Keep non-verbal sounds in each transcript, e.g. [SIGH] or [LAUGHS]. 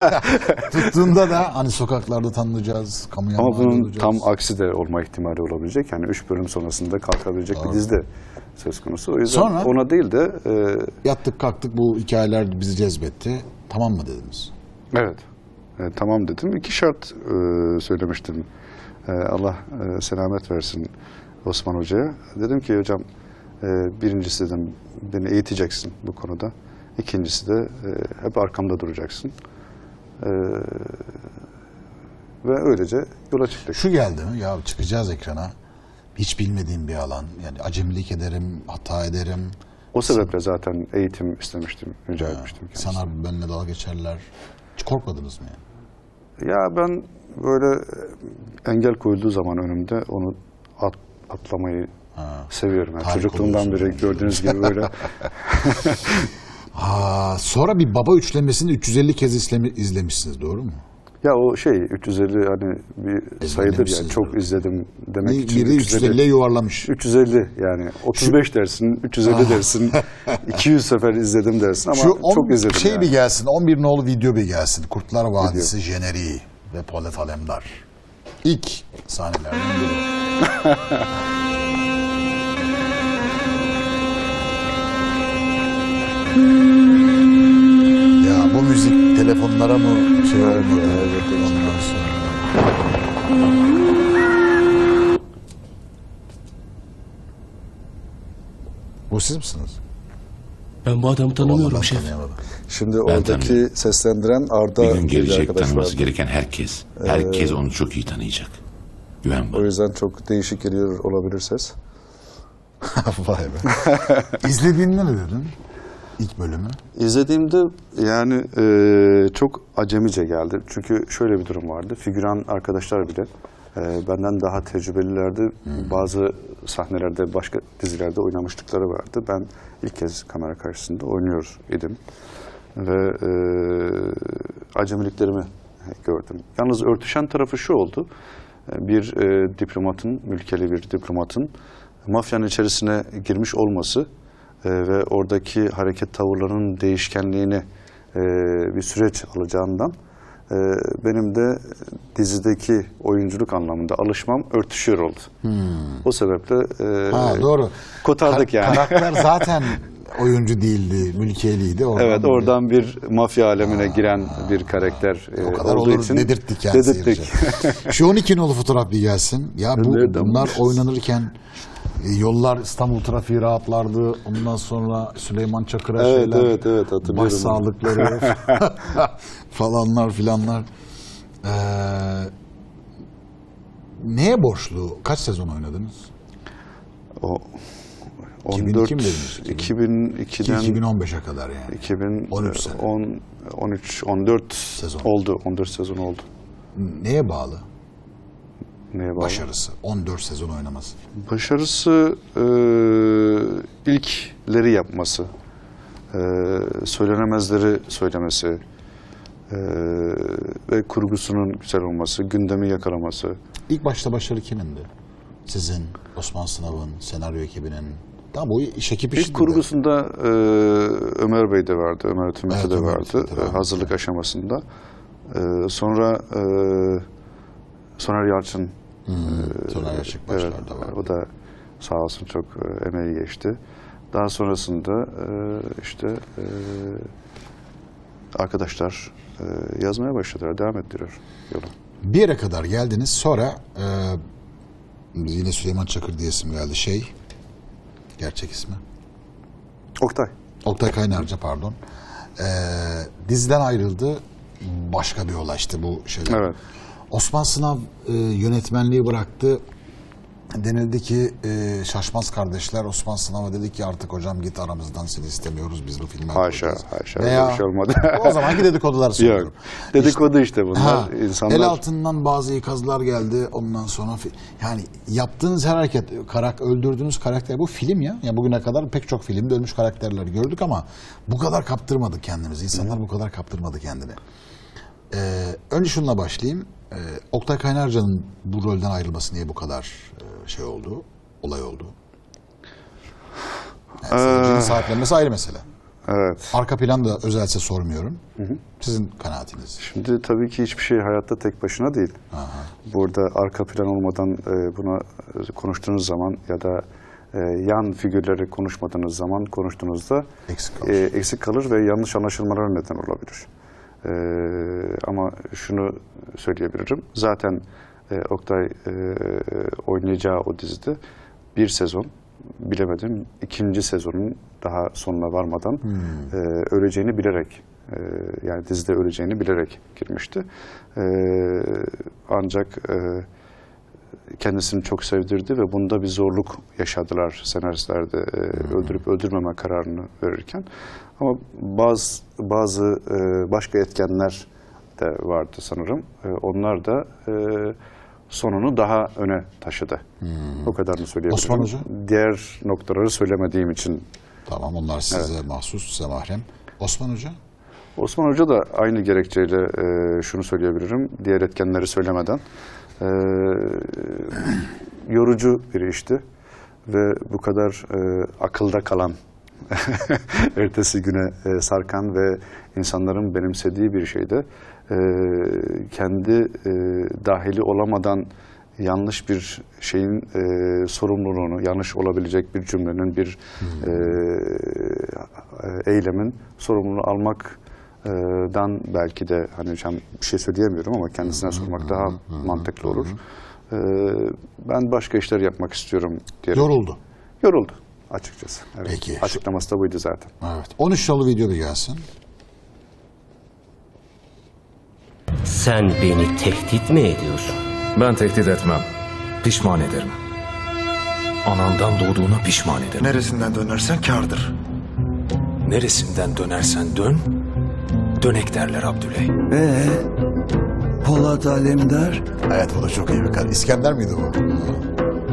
[LAUGHS] Tuttuğunda da hani sokaklarda tanınacağız, kamu Ama bunun tam aksi de olma ihtimali olabilecek. Yani üç bölüm sonrasında kalkabilecek bir dizi de söz konusu. O yüzden Sonra? ona değil de e, Yattık kalktık bu hikayeler bizi cezbetti. Tamam mı dediniz? evet e, tamam dedim. İki şart e, söylemiştim. E, Allah e, selamet versin Osman Hoca'ya. Dedim ki hocam e, birincisi dedim beni eğiteceksin bu konuda. İkincisi de e, hep arkamda duracaksın. E, ve öylece yola çıktık. Şu geldi mi? Ya çıkacağız ekrana. Hiç bilmediğim bir alan. Yani acemilik ederim, hata ederim. O sebeple zaten eğitim istemiştim, rica etmiştim. kendisine. İnsanlar benimle dalga geçerler. Hiç korkmadınız mı yani? Ya ben böyle e, engel koyulduğu zaman önümde onu at, atlamayı seviyorum. Yani Tarih çocukluğumdan beri gördüğünüz gibi böyle [LAUGHS] [LAUGHS] Aa, sonra bir baba üçlemesini 350 kez izlemi- izlemişsiniz doğru mu? ya o şey 350 hani bir sayıdır yani çok doğru. izledim demek Bir, için biri 350'ye yuvarlamış. 350 yani 35 dersin, 350 dersin, 200 sefer izledim dersin ama Şu on, çok izledim şey yani. bir gelsin, 11 nolu video bir gelsin. Kurtlar Vadisi jeneriği ve Polat Alemdar. İlk sahnelerden biri. bu [LAUGHS] müzik telefonlara mı şey olmadı? Ondan sonra. Bu siz misiniz? Ben bu adamı tanımıyorum ben şef. tanıyamadım. Şimdi oradaki tanıyorum. seslendiren Arda Bir gün gelecek tanıması gereken herkes. Herkes onu çok iyi tanıyacak. Güven O bana. yüzden çok değişik geliyor olabilir ses. [LAUGHS] Vay be. İzlediğinde ne dedin? İlk bölümü. İzlediğimde yani e, çok acemice geldi. Çünkü şöyle bir durum vardı. Figüran arkadaşlar bile e, benden daha tecrübelilerdi. Bazı sahnelerde, başka dizilerde oynamışlıkları vardı. Ben ilk kez kamera karşısında oynuyor idim. Ve e, acemiliklerimi gördüm. Yalnız örtüşen tarafı şu oldu. E, Bir e, diplomatın, ülkeli bir diplomatın mafyanın içerisine girmiş olması e, ve oradaki hareket tavırlarının değişkenliğini e, bir süreç alacağından e, benim de dizideki oyunculuk anlamında alışmam örtüşüyor oldu. O sebeple e, Ha doğru. kotardık yani. Karakter [LAUGHS] zaten oyuncu değildi, mülkiyeliydi. Oradan Evet bir- oradan bir mafya alemine giren bir karakter e, o kadar olduğu olur için dedirttik yani dedirttik. [LAUGHS] Şu 12 nolu fotoğraf bir gelsin. Ya bu Nereden bunlar oynanırken e, yollar İstanbul trafiği rahatlardı. Ondan sonra Süleyman Çakır'a Evet, şeyler, evet, evet, hatırlıyorum onu. başsağlıkları [LAUGHS] falanlar filanlar. Ee, neye borçlu? Kaç sezon oynadınız? O 2002 14 mi dediniz? 2002'den 2015'e kadar yani. 2000 13 sene. 10 13 14 Sezon. oldu. 14 sezon oldu. Neye bağlı? Neye bağlı? Başarısı. 14 sezon oynaması. Başarısı e, ilkleri yapması, e, söylenemezleri söylemesi e, ve kurgusunun güzel olması, gündemi yakalaması. İlk başta başarı kimindi? Sizin, Osman Sınav'ın, senaryo ekibinin. Tamam bu iş ekip işi. İlk kurgusunda e, Ömer Bey de vardı, Ömer Tümete Evet, de Ömer vardı Tümete e, vardı, hazırlık aşamasında. E, sonra e, Soner Yalçın Sonra Yaşık Evet, başlarda var. o da sağ olsun çok e, emeği geçti. Daha sonrasında e, işte e, arkadaşlar yazmaya başladılar, devam ettiriyor yolu. Bir yere kadar geldiniz. Sonra yine Süleyman Çakır diye isim geldi. Şey, gerçek ismi. Oktay. Oktay Kaynarca pardon. E, diziden ayrıldı. Başka bir olay işte bu şeyler. Evet. Osman Sınav e, yönetmenliği bıraktı. Denildi ki e, Şaşmaz kardeşler Osman Sınav'a dedi ki artık hocam git aramızdan seni istemiyoruz biz bu filme. Haşa, koyacağız." haşa, Veya- öyle bir şey olmadı. [LAUGHS] o zamanki dedikodular söylüyorum. Yok. Dedikodu işte bunlar. Ha, İnsanlar El altından bazı ikazlar geldi. Ondan sonra yani yaptığınız her hareket, karak öldürdüğünüz karakter bu film ya. Yani bugüne kadar pek çok filmde ölmüş karakterler gördük ama bu kadar kaptırmadık kendimizi. İnsanlar bu kadar kaptırmadı kendini. Ee, önce şununla başlayayım. Ee, Oktay Kaynarca'nın bu rolden ayrılması niye bu kadar e, şey oldu? Olay oldu. Yani seyircinin sahiplenmesi ayrı mesele. Evet. Arka plan da özelse sormuyorum. Sizin kanaatiniz. Şimdi tabii ki hiçbir şey hayatta tek başına değil. Burada arka plan olmadan e, buna e, konuştuğunuz zaman ya da e, yan figürleri konuşmadığınız zaman konuştuğunuzda Eksik kalır. e, eksik kalır ve yanlış anlaşılmalara neden olabilir. E, ama şunu söyleyebilirim. Zaten e, Oktay e, oynayacağı o dizide bir sezon bilemedim ikinci sezonun daha sonuna varmadan e, öleceğini bilerek e, yani dizide öleceğini bilerek girmişti. E, ancak e, kendisini çok sevdirdi ve bunda bir zorluk yaşadılar senaristlerde e, öldürüp öldürmeme kararını verirken. Ama bazı bazı e, başka etkenler de vardı sanırım. E, onlar da e, sonunu daha öne taşıdı. O kadarını söyleyebilirim. Osman Hoca? Diğer noktaları söylemediğim için Tamam onlar size mahsus, size mahrem. Osman Hoca? Osman Hoca da aynı gerekçeyle e, şunu söyleyebilirim, diğer etkenleri söylemeden. E, yorucu bir işti ve bu kadar e, akılda kalan, [LAUGHS] ertesi güne e, sarkan ve insanların benimsediği bir şeyde e, kendi e, dahili olamadan yanlış bir şeyin e, sorumluluğunu, yanlış olabilecek bir cümlenin, bir e, eylemin sorumluluğunu almak dan belki de hani an bir şey söyleyemiyorum ama kendisine sormak daha mantıklı olur. Ben başka işler yapmak istiyorum diyerek. Yoruldu. Yoruldu açıkçası. Evet. Peki. Açıklaması da buydu zaten. Evet. 13 yolu video bir gelsin. Sen beni tehdit mi ediyorsun? Ben tehdit etmem. Pişman ederim. Anandan doğduğuna pişman ederim. Neresinden dönersen kârdır. Neresinden dönersen dön, dönek derler Abdüley. Ee, Polat Alemdar Evet bu da çok iyi bir kar. İskender miydi bu?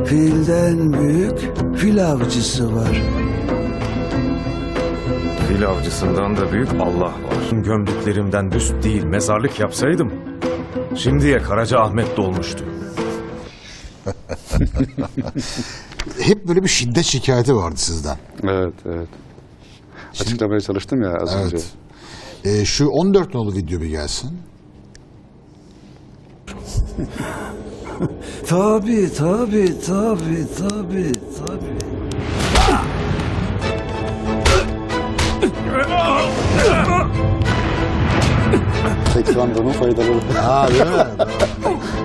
Filden büyük fil avcısı var. Fil avcısından da büyük Allah var. Gömdüklerimden büst değil mezarlık yapsaydım, şimdiye Karaca Ahmet dolmuştu. [LAUGHS] Hep böyle bir şiddet şikayeti vardı sizden. Evet, evet. Açıklamaya çalıştım ya az önce. Evet. Ee, şu 14 nolu video bir gelsin. [LAUGHS] Tabi tabi tabi tabi tabi. Tekvando'nun faydaları. Ha değil mi? [LAUGHS]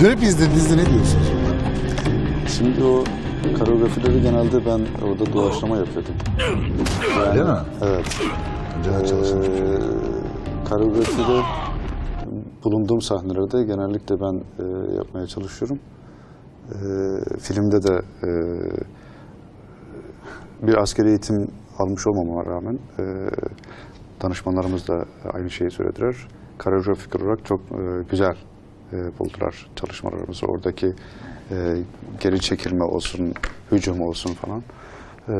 Dönüp izlediğinizde ne diyorsunuz? Şimdi o koreografileri genelde ben orada doğaçlama yapıyordum. Değil mi? Evet. Önceden. Ee, koreografide bulunduğum sahnelerde genellikle ben e, yapmaya çalışıyorum. Ee, filmde de e, bir askeri eğitim almış olmama rağmen e, danışmanlarımız da aynı şeyi söylediler. Koreografik olarak çok e, güzel e, buldular çalışmalarımızı. Oradaki e, geri çekilme olsun, hücum olsun falan. E,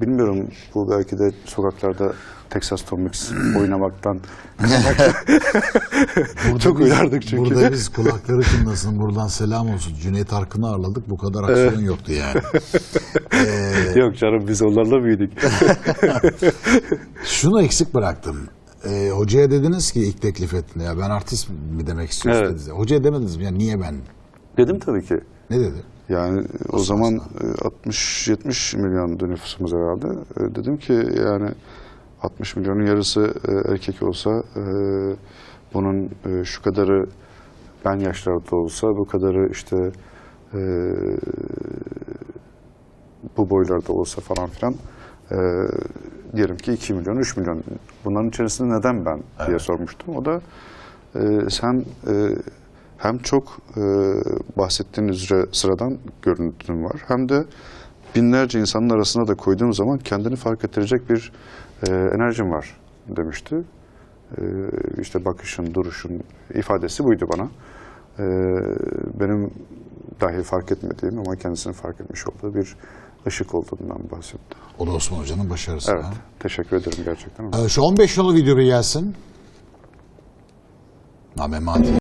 bilmiyorum bu belki de sokaklarda Texas Tom Mix [CLEARS THROAT] oynamaktan [LAUGHS] [LAUGHS] çok biz- uyardık çünkü. Burada biz kulakları çınlasın buradan selam olsun. Cüneyt Arkın'ı ağırladık. Bu kadar aksiyon yoktu yani. [LAUGHS] Ee, Yok canım biz onlarla büyüdük. şunu eksik bıraktım. Ee, hocaya dediniz ki ilk teklif ettiğinde ya ben artist mi demek istiyorsun Evet. dediniz. Hocaya demediniz mi ya niye ben? Dedim tabii ki. Ne dedi? Yani o zaman e, 60-70 milyon nüfusumuz herhalde. E, Dedim ki yani 60 milyonun yarısı e, erkek olsa e, bunun e, şu kadarı ben yaşlarda olsa bu kadarı işte e, bu boylarda olsa falan filan e, diyelim ki 2 milyon 3 milyon bunların içerisinde neden ben diye sormuştum. O da e, sen e, hem çok e, bahsettiğin üzere sıradan görüntün var hem de binlerce insanın arasına da koyduğum zaman kendini fark ettirecek bir e, enerjin var demişti. E, işte bakışın, duruşun ifadesi buydu bana. e, benim dahi fark etmediğim ama kendisinin fark etmiş olduğu bir ışık olduğundan bahsetti. O da Osman Hoca'nın başarısı. Evet, ha. teşekkür ederim gerçekten. Ee, şu 15 yolu video bir gelsin. Na Memati.